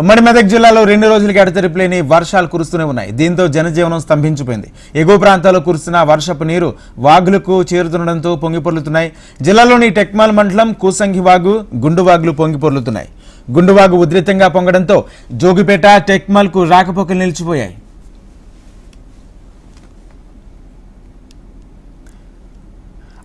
ఉమ్మడి మెదక్ జిల్లాలో రెండు రోజులకి ఎడతెరిపిలేని వర్షాలు కురుస్తూనే ఉన్నాయి. దీంతో జనజీవనం స్తంభించిపోయింది. ఎగువ ప్రాంతాల్లో కురుస్తున్న వర్షపు నీరు వాగులకు చేరుతుండడంతో పొంగిపొర్లుతున్నాయి జిల్లాలోని టెక్మాల్ మండలం కూసంగి వాగు గుండు వాగులు పొంగిపొర్లుతున్నాయి గుండువాగు ఉధృతంగా పొంగడంతో జోగిపేట టెక్మాల్కు రాకపోకలు నిలిచిపోయాయి.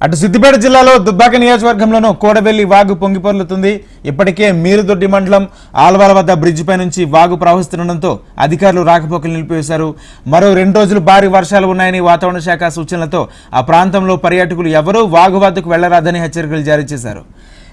అటు సిద్దిపేట జిల్లాలో దుబ్బాక నియోజకవర్గంలోనూ కోడవెల్లి వాగు పొంగిపొర్లుతుంది ఇప్పటికే మీరుదొడ్డి మండలం ఆల్వాల వద్ద బ్రిడ్జిపై నుంచి వాగు ప్రవహిస్తుండటంతో అధికారులు రాకపోకలు నిలిపివేశారు. మరో రెండు రోజులు భారీ వర్షాలు ఉన్నాయని వాతావరణ శాఖ సూచనలతో ఆ ప్రాంతంలో పర్యాటకులు ఎవరూ వాగు వద్దకు వెళ్ళరాదని హెచ్చరికలు జారీ చేశారు.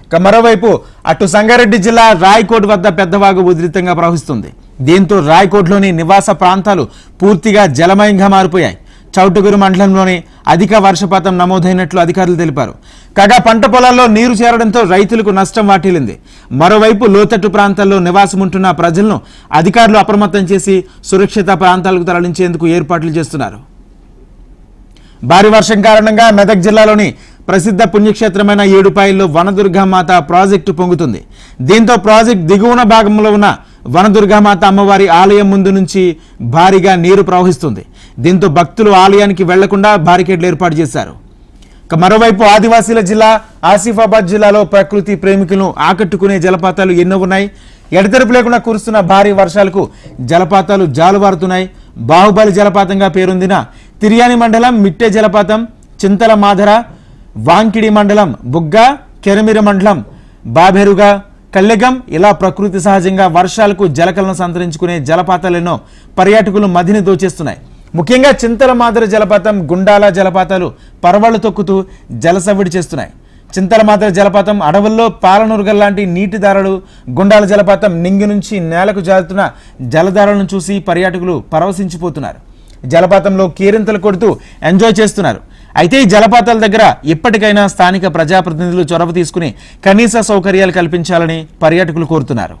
ఇక మరోవైపు అటు సంగారెడ్డి జిల్లా రాయకోట్ వద్ద పెద్దవాగు ఉధృతంగా ప్రవహిస్తుంది. దీంతో రాయకోట్లోని నివాస ప్రాంతాలు పూర్తిగా జలమయంగా మారిపోయాయి. చౌటుగురు మండలంలోని అధిక వర్షపాతం నమోదైనట్లు అధికారులు తెలిపారు. కాగా పంట పొలాల్లో నీరు చేరడంతో రైతులకు నష్టం వాటిల్లింది. మరోవైపు లోతట్టు ప్రాంతాల్లో నివాసముంటున్న ప్రజలను అధికారులు అప్రమత్తం చేసి సురక్షిత ప్రాంతాలకు తరలించేందుకు ఏర్పాట్లు చేస్తున్నారు. భారీ వర్షం కారణంగా మెదక్ జిల్లాలోని ప్రసిద్ధ పుణ్యక్షేత్రమైన ఏడుపాయల్లో వనదుర్గామాత ప్రాజెక్టు పొంగుతుంది. దీంతో ప్రాజెక్ట్ దిగువన భాగంలో ఉన్న వనదుర్గామాత అమ్మవారి ఆలయం ముందు నుంచి భారీగా నీరు ప్రవహిస్తుంది. దీంతో భక్తులు ఆలయానికి వెళ్ళకుండా బారికేడ్లు ఏర్పాటు చేశారు. మరోవైపు ఆదివాసీల జిల్లా ఆసిఫాబాద్ జిల్లాలో ప్రకృతి ప్రేమికులను ఆకట్టుకునే జలపాతాలు ఎన్నో ఉన్నాయి. ఎడతెరపు లేకుండా కురుస్తున్న భారీ వర్షాలకు జలపాతాలు జాలువారుతున్నాయి. బాహుబలి జలపాతంగా పేరొందిన తిరియాని మండలం మిట్టె జలపాతం చింతల మాధర వాంకిడి మండలం బుగ్గ కెరమిర మండలం బాబెరుగా కళ్ళెగం ఇలా ప్రకృతి సహజంగా వర్షాలకు జలకలను సంతరించుకునే జలపాతాలెన్నో పర్యాటకులు మదిని దోచేస్తున్నాయి. ముఖ్యంగా చింతల మాదిరి జలపాతం గుండాల జలపాతాలు పర్వాలు తొక్కుతూ జలసవిడి చేస్తున్నాయి. చింతల మాదిరి జలపాతం అడవుల్లో పాలనురుగల్ లాంటి నీటి దారలు గుండాల జలపాతం నింగి నుంచి నేలకు జారుతున్న జలధారలను చూసి పర్యాటకులు పరవశించిపోతున్నారు. జలపాతంలో కీరింతలు కొడుతూ ఎంజాయ్ చేస్తున్నారు. అయితే ఈ జలపాతాల దగ్గర ఇప్పటికైనా స్థానిక ప్రజాప్రతినిధులు చొరవ తీసుకుని కనీస సౌకర్యాలు కల్పించాలని పర్యాటకులు కోరుతున్నారు.